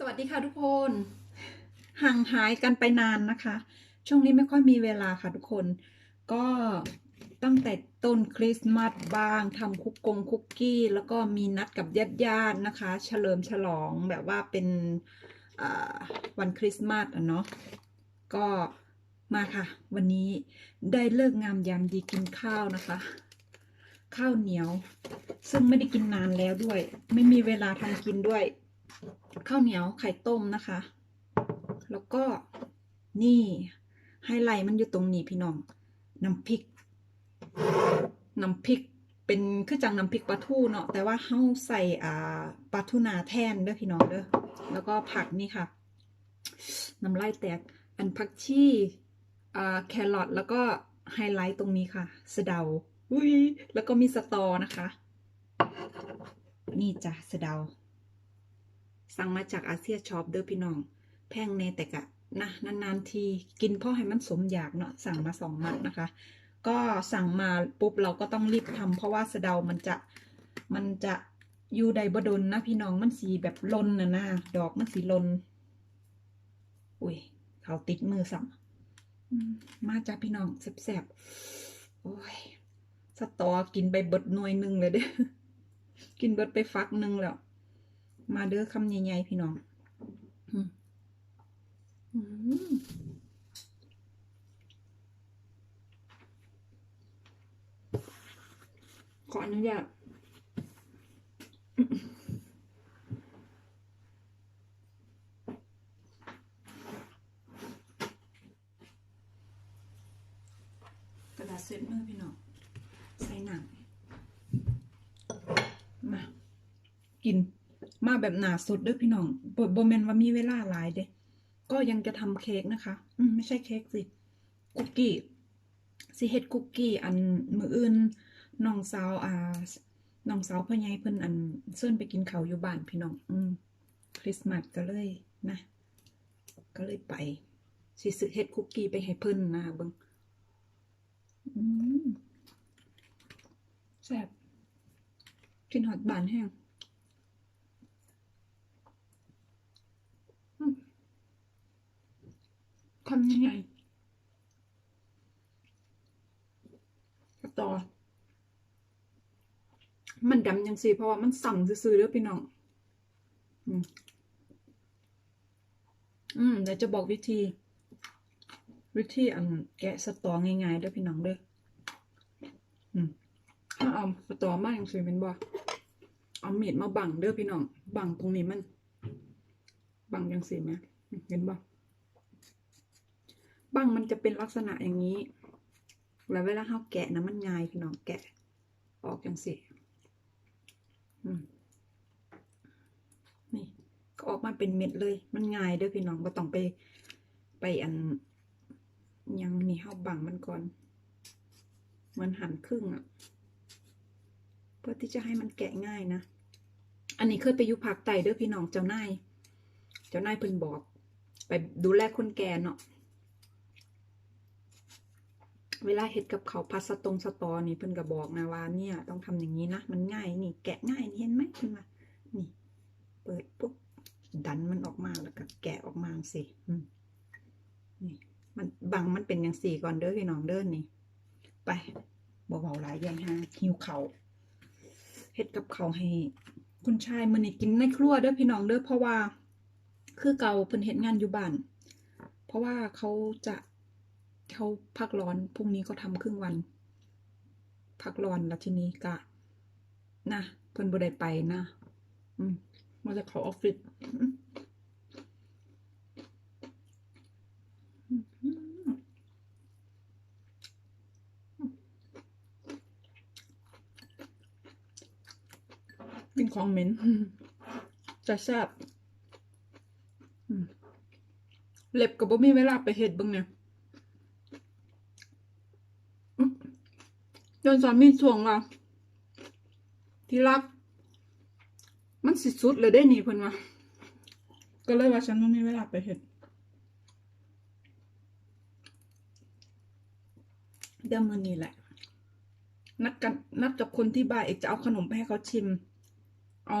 สวัสดีค่ะทุกคน ห่างหายกันไปนานนะคะ ช่วงนี้ไม่ค่อยมีเวลาค่ะทุกคน ก็ตั้งแต่ต้นคริสต์มาสบ้างทำคุกกงคุกกี้ แล้วก็มีนัดกับญาติญาตินะคะ เฉลิมฉลองแบบว่าเป็นวันคริสต์มาสอะเนาะก็มาค่ะ วันนี้ได้เลิกงามยามดีกินข้าวนะคะ ข้าวเหนียว ซึ่งไม่ได้กินนานแล้วด้วย ไม่มีเวลาทำกินด้วย ข้าวเหนียวไข่ต้มนะคะ แล้วก็นี่ไฮไลท์มันอยู่ตรงนี้พี่น้อง น้ำพริก น้ำพริกเป็นคือจังน้ำพริกปลาทูเนาะแต่ว่าเฮาใส่อ่าปลาทูนาแทนเด้อพี่น้องเด้อแล้วก็ผักนี่ค่ะ น้ำลายแตกอันผักชีอ่าแครอทแล้วก็ไฮไลท์ตรงนี้ค่ะสะเดาอุ้ยแล้วก็มีสตอนะคะ นี่จ้ะสะเดา สั่งมาจากอาเซียช็อปเด้อพี่น้อง แพงแน่แต่กะนะนานๆทีกินพราะให้มันสมอยากเนาะสั่งมาสองมัดนะคะ ก็สั่งมาปุ๊บเราก็ต้องรีบทำเพราะว่าสะเดามันจะมันจะอยู่ใดบดนนะพี่น้องมันสีแบบลนนะนะดอกมันสีลน อุ้ยเขาติดมือสั่งมาจ้าพี่น้องแซ่บๆโอ้ยสตอกินไปเบิดหน่วยหนึ่งเลยเด้กินเบิดไปฟักหนึ่งแล้ว มาเด้อคำใหญ่ๆพี่น้องขออนุญาตกระดาษเซ็ตมือพี่น้องใส่หนังมา กิน มาแบบหนาสุดเด้อพี่น้องบทโบแมนว่ามีเวลาหลายเด้ก็ยังจะทำเค้กนะคะ อืมไม่ใช่เค้กสิ คุกกี้สิเฮ็ดคุกกี้อันมืออื่นน้องสาวอ่าน้องสาวพ่อใหญ่เพิ่นอันเชิญไปกินข้าวอยู่บ้านพี่น้อง อืมคริสต์มาสก็เลยนะ ก็เลยไป สิซื้อเฮ็ดคุกกี้ไปให้เพิ่นนะเบิ่งอืมแซ่บกินฮอดบานแห้ง คำยังไงต่อ มันดำยังสิเพราะว่ามันสั่งซื้อๆเด้อพี่น้องอืมอืมเดี๋ยวจะบอกวิธี วิธีอันแกะสตอง่ายๆเด้อพี่น้องเด้ออืมถ้าเอาสตอมาอย่างสิเป็นบ่เอามีดมาบังเด้อพี่น้อง บังตรงนี้มัน บังยังสิไหมเห็นบ่ บังมันจะเป็นลักษณะอย่างนี้ แล้วเวลาเราแกะนะมันง่ายพี่น้องแกะ ออกอย่างสิอนี่ ก็ออกมาเป็นเม็ดเลย มันง่ายเด้อพี่น้องก็ต้องไปไปอันยังนี่เฮาบังมันก่อนมือนหั่นครึ่งอะเพื่อที่จะให้มันแกะง่ายนะ อันนี้เคยไปยุพักไต่เด้อพี่น้องเจ้านาย เจ้านายเพิ่นบอก ไปดูแลคนแก่เนาะ เวลาเฮ็ดกับเขาพัดสตรงสตอนี่เพิ่นก็บอกนะว่าเนี่ย ต้องทำอย่างนี้นะ มันง่ายนี่ แกะง่ายนี่เห็นไหมเพิ่นว่านี่ เปิดปุ๊บดันมันออกมาแล้วก็แกะออกมาสิอนี่ มันบังมันเป็นอย่างสี่ก่อนเด้อพี่น้องเด้อนี่ ไปเบาๆหลายอย่างฮะหิวเขาเฮ็ดกับเขาให้ คุณชายมื้อนี้กินในครัวเด้อพี่น้องเด้อเพราะว่า คือเก่าเพิ่นเฮ็ดงานอยู่บ้านเพราะว่าเขาจะ เขาพักร้อนพรุ่งนี้เขาทำครึ่งวัน พักร้อนแล้วทีนี้ก็นะเพิ่นบ่ได้ไปนะอืมมาจากเขาออฟฟิศกินของเหม็นจะแซ่บเล็บก็บ่มีเวลาไปเฮ็ดบิ่งเนี่ย จนสามีช่วงว่าที่รัก มันสิสุดเลยได้หนีเพิ่นว่าก็เลยว่าฉันไม่มีเวลาไปเฮ็ดเดี๋ยวมือนี้แหละ นัดกันนัดกับคนที่บ้านเอกจะเอาขนมไปให้เขาชิม เอา